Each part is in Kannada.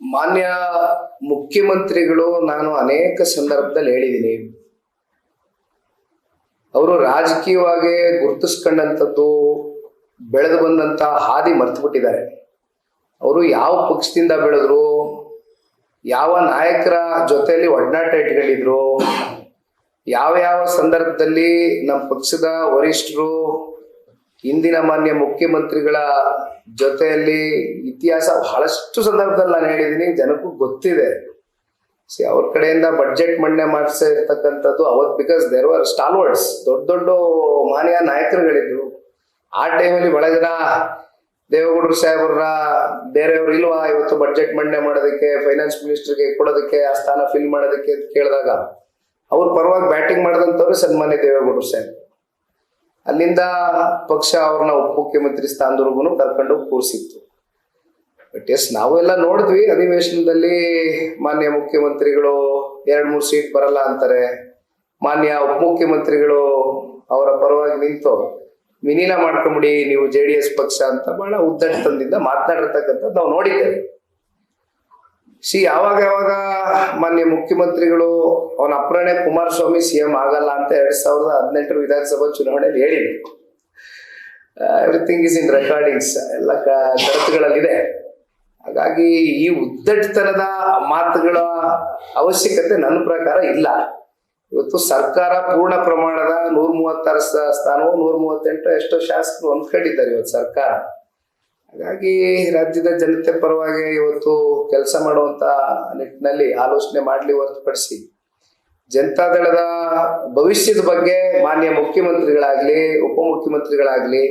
ಮಾನ್ಯ ಮುಖ್ಯಮಂತ್ರಿಗಳು ನಾನು ಅನೇಕ ಸಂದರ್ಭದಲ್ಲಿ ಹೇಳಿದ್ದೀನಿ. ಅವರು ರಾಜಕೀಯವಾಗಿ ಗುರುತಿಸ್ಕೊಂಡಂಥದ್ದು, ಬೆಳೆದು ಬಂದಂತ ಹಾದಿ ಮರ್ತು ಬಿಟ್ಟಿದ್ದಾರೆ ಅವರು ಯಾವ ಪಕ್ಷದಿಂದ ಬೆಳೆದ್ರು, ಯಾವ ನಾಯಕರ ಜೊತೆಯಲ್ಲಿ ಒಡನಾಟ ಇಟ್ಕೊಂಡಿದ್ರು, ಯಾವ ಯಾವ ಸಂದರ್ಭದಲ್ಲಿ ನಮ್ಮ ಪಕ್ಷದ ವರಿಷ್ಠರು ಇಂದಿನ ಮಾನ್ಯ ಮುಖ್ಯಮಂತ್ರಿಗಳ ಜೊತೆಯಲ್ಲಿ ಇತಿಹಾಸ ಬಹಳಷ್ಟು ಸಂದರ್ಭದಲ್ಲಿ ನಾನು ಹೇಳಿದ್ದೀನಿ, ಜನಕ್ಕೂ ಗೊತ್ತಿದೆ. ಸಿ, ಅವ್ರ ಕಡೆಯಿಂದ ಬಡ್ಜೆಟ್ ಮಂಡನೆ ಮಾಡಿಸಿರ್ತಕ್ಕಂಥದ್ದು ಅವತ್ ಬಿಕಾಸ್ ದೇರ್ ವರ್ ಸ್ಟಾಲ್ವರ್ಡ್ಸ್ ದೊಡ್ಡ ದೊಡ್ಡ ಮಾನ್ಯ ನಾಯಕರುಗಳಿದ್ರು. ಆ ಟೈಮಲ್ಲಿ ಬಹಳ ಜನ ದೇವೇಗೌಡರು ಸಾಹೇಬ್ರ ಬೇರೆಯವ್ರು ಇಲ್ವಾ ಇವತ್ತು ಬಡ್ಜೆಟ್ ಮಂಡನೆ ಮಾಡೋದಕ್ಕೆ ಫೈನಾನ್ಸ್ ಮಿನಿಸ್ಟರ್ಗೆ ಕೊಡೋದಕ್ಕೆ, ಆ ಸ್ಥಾನ ಫಿಲ್ ಮಾಡೋದಕ್ಕೆ ಅಂತ ಕೇಳಿದಾಗ, ಅವ್ರ ಪರವಾಗಿ ಬ್ಯಾಟಿಂಗ್ ಮಾಡಿದಂಥವ್ರು ಸನ್ಮಾನ್ಯ ದೇವೇಗೌಡರು ಸಾಹೇಬ್ ಅಲ್ಲಿಂದ ಪಕ್ಷ ಅವ್ರನ್ನ ಉಪಮುಖ್ಯಮಂತ್ರಿ ಸ್ಥಾನದವರೆಗೂ ಕರ್ಕೊಂಡು ಕೂರಿಸಿತ್ತು. ಬಟ್ ಎಸ್ ನಾವೆಲ್ಲ ನೋಡಿದ್ವಿ, ಅಧಿವೇಶನದಲ್ಲಿ ಮಾನ್ಯ ಮುಖ್ಯಮಂತ್ರಿಗಳು ಎರಡು, ಮೂರು ಸೀಟ್ ಬರಲ್ಲ ಅಂತಾರೆ. ಮಾನ್ಯ ಉಪಮುಖ್ಯಮಂತ್ರಿಗಳು ಅವರ ಪರವಾಗಿ ನಿಂತು ವಿಲೀನ ಮಾಡ್ಕೊಂಬಿಡಿ, ನೀವು ಜೆ ಡಿ ಎಸ್ ಪಕ್ಷ ಅಂತ ಬಹಳ ಉದ್ದಟತನದಿಂದ ಮಾತನಾಡಿರ್ತಕ್ಕಂಥದ್ದು ನಾವು ನೋಡಿದ್ದೇವೆ. ಸಿ ಯಾವಾಗ ಯಾವಾಗ ಮಾನ್ಯ ಮುಖ್ಯಮಂತ್ರಿಗಳು ಅವನ ಅಪ್ರಣೆ ಕುಮಾರಸ್ವಾಮಿ ಸಿ ಎಂ ಆಗಲ್ಲ ಅಂತ ಎರಡ್ ಸಾವಿರದ ಹದಿನೆಂಟರ ವಿಧಾನಸಭಾ ಚುನಾವಣೆಯಲ್ಲಿ ಹೇಳಿದ್ರು. ಎವ್ರಿಥಿಂಗ್ ಇಸ್ ಇನ್ ರೆಕಾರ್ಡಿಂಗ್ಸ್ ಎಲ್ಲ ಷರತ್ತುಗಳಲ್ಲಿದೆ. ಹಾಗಾಗಿ ಈ ಉದ್ದಟತನದ ಮಾತುಗಳ ಅವಶ್ಯಕತೆ ನನ್ನ ಪ್ರಕಾರ ಇಲ್ಲ. ಇವತ್ತು ಸರ್ಕಾರ ಪೂರ್ಣ ಪ್ರಮಾಣದ ನೂರ ಮೂವತ್ತಾರು ಸ್ಥಾನವು ನೂರ ಮೂವತ್ತೆಂಟು ಎಷ್ಟೋ ಶಾಸಕರು ಹೊಂದ್ಕೊಂಡಿದ್ದಾರೆ ಇವತ್ತು ಸರ್ಕಾರ. ಹಾಗಾಗಿ ರಾಜ್ಯದ ಜನತೆ ಪರವಾಗಿ ಇವತ್ತು ಕೆಲಸ ಮಾಡುವಂತ ನಿಟ್ಟಿನಲ್ಲಿ ಆಲೋಚನೆ ಮಾಡಲಿ ಹೊರತುಪಡಿಸಿ ಜನತಾದಳದ ಭವಿಷ್ಯದ ಬಗ್ಗೆ ಮಾನ್ಯ ಮುಖ್ಯಮಂತ್ರಿಗಳಾಗ್ಲಿ, ಉಪಮುಖ್ಯಮಂತ್ರಿಗಳಾಗ್ಲಿ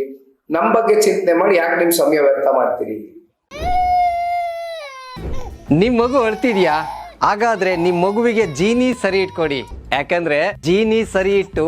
ನಮ್ಮ ಬಗ್ಗೆ ಚಿಂತನೆ ಮಾಡಿ ಯಾಕೆ ನಿಮ್ ಸಮಯ ವ್ಯರ್ಥ ಮಾಡ್ತೀರಿ? ನಿಮ್ ಮಗು ಅಳ್ತಿದ್ಯಾ? ಹಾಗಾದ್ರೆ ನಿಮ್ ಮಗುವಿಗೆ ಜೀನಿ ಸರಿ ಇಟ್ಕೊಡಿ. ಯಾಕಂದ್ರೆ ಜೀನಿ ಸರಿ ಇಟ್ಟು